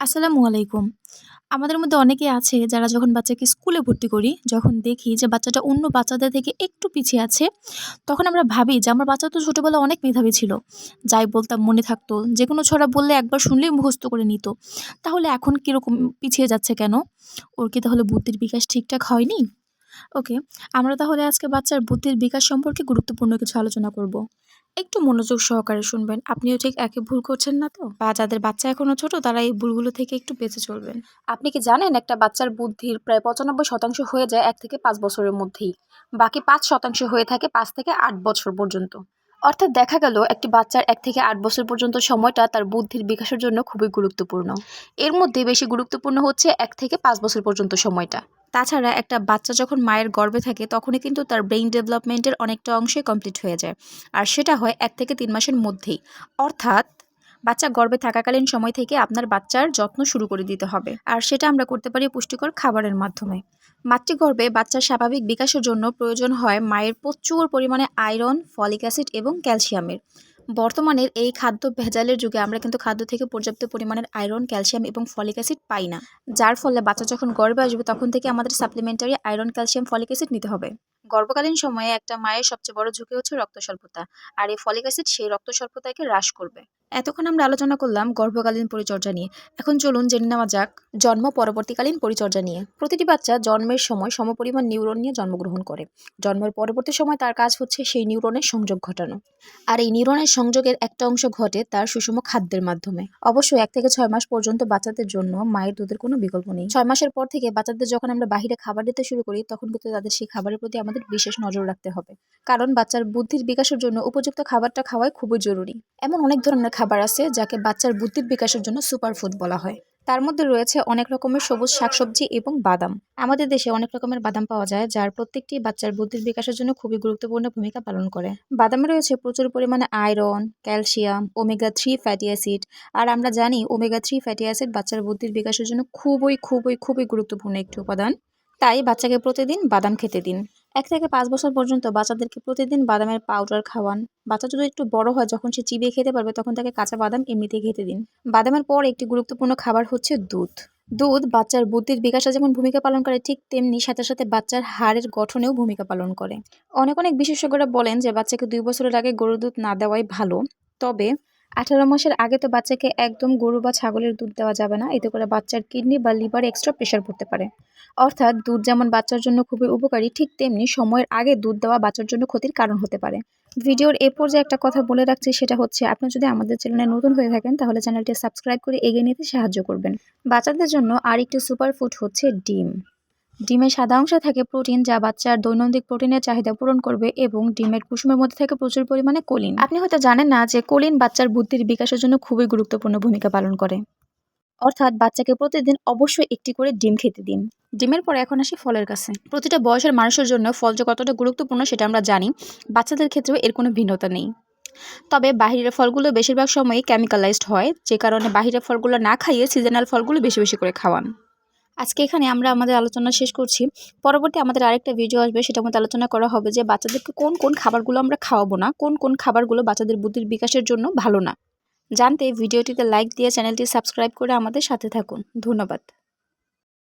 আসসালামু আলাইকুম। আমাদের মধ্যে অনেকে আছে যারা যখন বাচ্চাকে স্কুলে ভর্তি করি, যখন দেখি যে বাচ্চাটা অন্য বাচ্চাদের থেকে একটু পিছিয়ে আছে, তখন আমরা ভাবি যে আমার বাচ্চা তো ছোটোবেলায় অনেক মেধাবী ছিল। যাই বলতাম মনে থাকতো যে কোনো ছড়া বললে একবার শুনলেই মুখস্থ করে নিত। তাহলে এখন কীরকম পিছিয়ে যাচ্ছে কেন? ওর কি তাহলে বুদ্ধির বিকাশ ঠিকঠাক হয়নি? ওকে, আমরা তাহলে আজকে বাচ্চার বুদ্ধির বিকাশ সম্পর্কে গুরুত্বপূর্ণ কিছু আলোচনা করব। একটু মনোযোগ সহকারে শুনবেন। আপনিও ঠিক একই ভুল করছেন না তো? বা যাদের বাচ্চা এখনও ছোট, তারা এই ভুলগুলো থেকে একটু বেঁচে চলবেন। আপনি কি জানেন একটা বাচ্চার বুদ্ধির প্রায় পঁচানব্বই শতাংশ হয়ে যায় এক থেকে পাঁচ বছরের মধ্যেই? বাকি পাঁচ শতাংশ হয়ে থাকে পাঁচ থেকে আট বছর পর্যন্ত। অর্থাৎ দেখা গেল একটি বাচ্চার এক থেকে আট বছর পর্যন্ত সময়টা তার বুদ্ধির বিকাশের জন্য খুবই গুরুত্বপূর্ণ। এর মধ্যে বেশি গুরুত্বপূর্ণ হচ্ছে এক থেকে পাঁচ বছর পর্যন্ত সময়টা। তাছাড়া একটা বাচ্চা যখন মায়ের গর্ভে থাকে, তখনই কিন্তু তার ব্রেইন ডেভেলপমেন্টের অনেকটা অংশই কমপ্লিট হয়ে যায়। আর সেটা হয় এক থেকে তিন মাসের মধ্যেই। অর্থাৎ বাচ্চা গর্ভে থাকাকালীন সময় থেকে আপনার বাচ্চার যত্ন শুরু করে দিতে হবে। আর সেটা আমরা করতে পারি পুষ্টিকর খাবারের মাধ্যমে। মাতৃগর্ভে বাচ্চার স্বাভাবিক বিকাশের জন্য প্রয়োজন হয় মায়ের প্রচুর পরিমাণে আয়রন ফলিক অ্যাসিড এবং ক্যালসিয়ামের বর্তমানের এই খাদ্য ভেজালের যুগে আমরা কিন্তু খাদ্য থেকে পর্যাপ্ত পরিমাণের আয়রন ক্যালসিয়াম এবং ফলিক অ্যাসিড পাই না। যার ফলে বাচ্চা যখন গর্বে আসবে, তখন থেকে আমাদের supplementary iron calcium folic acid নিতে হবে। গর্ভকালীন সময়ে একটা মায়ের সবচেয়ে বড় ঝুঁকি হচ্ছে রক্ত স্বল্পতা আর এই ফলিক অ্যাসিড সেই রক্ত স্বল্পতাকে হ্রাস করবে। এতক্ষণ আমরা আলোচনা করলাম গর্ভকালীন পরিচর্যা নিয়ে। এখন চলুন জেনে নেওয়া যাক জন্ম পরবর্তীকালীন পরিচর্যা নিয়ে। প্রতিটি বাচ্চা জন্মের সময় সমপরিমাণ নিউরন নিয়ে জন্মগ্রহণ করে। জন্মের পরবর্তী সময় তার কাজ হচ্ছে সেই নিউরনের সংযোগ ঘটানো। আর এই নিউরনের সংযোগের একটা অংশ ঘটে তার সুষম খাদ্যের মাধ্যমে। অবশ্যই এক থেকে ছয় মাস পর্যন্ত বাচ্চাদের জন্য মায়ের দুধের কোনো বিকল্প নেই। ছয় মাসের পর থেকে বাচ্চাদের যখন আমরা বাহিরে খাবার দিতে শুরু করি, তখন কিন্তু তাদের সেই খাবারের প্রতি আমাদের বিশেষ নজর রাখতে হবে। কারণ বাচ্চার বুদ্ধির বিকাশের জন্য উপযুক্ত খাবারটা খাওয়াই খুবই জরুরি। এমন অনেক ধরনের খাবার আছে যাকে বাচ্চার বুদ্ধির বিকাশের জন্য সুপার ফুড বলা হয়। তার মধ্যে রয়েছে অনেক রকমের সবুজ শাকসবজি এবং বাদাম। আমাদের দেশে অনেক রকমের বাদাম পাওয়া যায়, যার প্রত্যেকটি বাচ্চার বুদ্ধির বিকাশের জন্য খুবই গুরুত্বপূর্ণ ভূমিকা পালন করে। বাদামে রয়েছে প্রচুর পরিমাণে iron, calcium, omega three fatty acid. আর আমরা জানি ওমেগা থ্রি ফ্যাটি অ্যাসিড বাচ্চার বুদ্ধির বিকাশের জন্য খুবই খুবই খুবই গুরুত্বপূর্ণ একটি উপাদান। তাই বাচ্চাকে প্রতিদিন বাদাম খেতে দিন। এক থেকে পাঁচ বছর পর্যন্ত বাচ্চাদেরকে প্রতিদিন বাদামের পাউডার খাওয়ান। বাচ্চা যদি একটু বড় হয়, যখন সে চিবিয়ে খেতে পারবে, তখন তাকে কাঁচা বাদাম এমনিতেই খেতে দিন। বাদামের পর একটি গুরুত্বপূর্ণ খাবার হচ্ছে দুধ। দুধ বাচ্চার বুদ্ধির বিকাশে যেমন ভূমিকা পালন করে, ঠিক তেমনি সাথে সাথে বাচ্চার হাড়ের গঠনেও ভূমিকা পালন করে। অনেক অনেক বিশেষজ্ঞরা বলেন যে, বাচ্চাকে দুই বছরের আগে গরুর দুধ না দেওয়াই ভালো। তবে আঠারো মাসের আগে তো বাচ্চাকে একদম গরু বা ছাগলের দুধ দেওয়া যাবে না। এতে করে বাচ্চার কিডনি বা লিভার এক্সট্রা প্রেশার পড়তে পারে। অর্থাৎ দুধ যেমন বাচ্চার জন্য খুবই উপকারী, ঠিক তেমনি সময়ের আগে দুধ দেওয়া বাচ্চার জন্য ক্ষতির কারণ হতে পারে। ভিডিওর এ পর্যায়ে একটা কথা বলে রাখছি, সেটা হচ্ছে আপনি যদি আমাদের চ্যানেলে নতুন হয়ে থাকেন, তাহলে চ্যানেলটি সাবস্ক্রাইব করে এগিয়ে নিতে সাহায্য করবেন। বাচ্চাদের জন্য আরেকটি সুপার ফুড হচ্ছে ডিম। ডিমের সাদা অংশে থাকে প্রোটিন যা বাচ্চার দৈনন্দিন প্রোটিনের চাহিদা পূরণ করবে এবং ডিমের কুসুমের মধ্যে থাকে প্রচুর পরিমাণে কোলিন। আপনি হয়তো জানেন না যে কোলিন বাচ্চার বুদ্ধির বিকাশের জন্য খুবই গুরুত্বপূর্ণ ভূমিকা পালন করে। অর্থাৎ বাচ্চাকে প্রতিদিন অবশ্যই একটি করে ডিম খেতে দিন। ডিমের পরে এখন আসি ফলের কাছে প্রতিটা বয়সের মানুষের জন্য ফল যে কতটা গুরুত্বপূর্ণ সেটা আমরা জানি, বাচ্চাদের ক্ষেত্রেও এর কোনো ভিন্নতা নেই। তবে বাহিরের ফলগুলো বেশিরভাগ সময়ই কেমিক্যালাইজড হয়, যে কারণে বাহিরের ফলগুলো না খাইয়ে সিজনাল ফলগুলো বেশি বেশি করে খাওয়ান। আজকে এখানে আমরা আমাদের আলোচনা শেষ করছি। পরবর্তী আমাদের আরেকটা ভিডিও আসবে, সেটার মধ্যে আলোচনা করা হবে যে বাচ্চাদেরকে কোন কোন খাবারগুলো আমরা খাওয়াবো না, কোন কোন খাবারগুলো বাচ্চাদের বুদ্ধির বিকাশের জন্য ভালো না। জানতে ভিডিওটিতে লাইক দিয়ে চ্যানেলটি সাবস্ক্রাইব করে আমাদের সাথে থাকুন। ধন্যবাদ।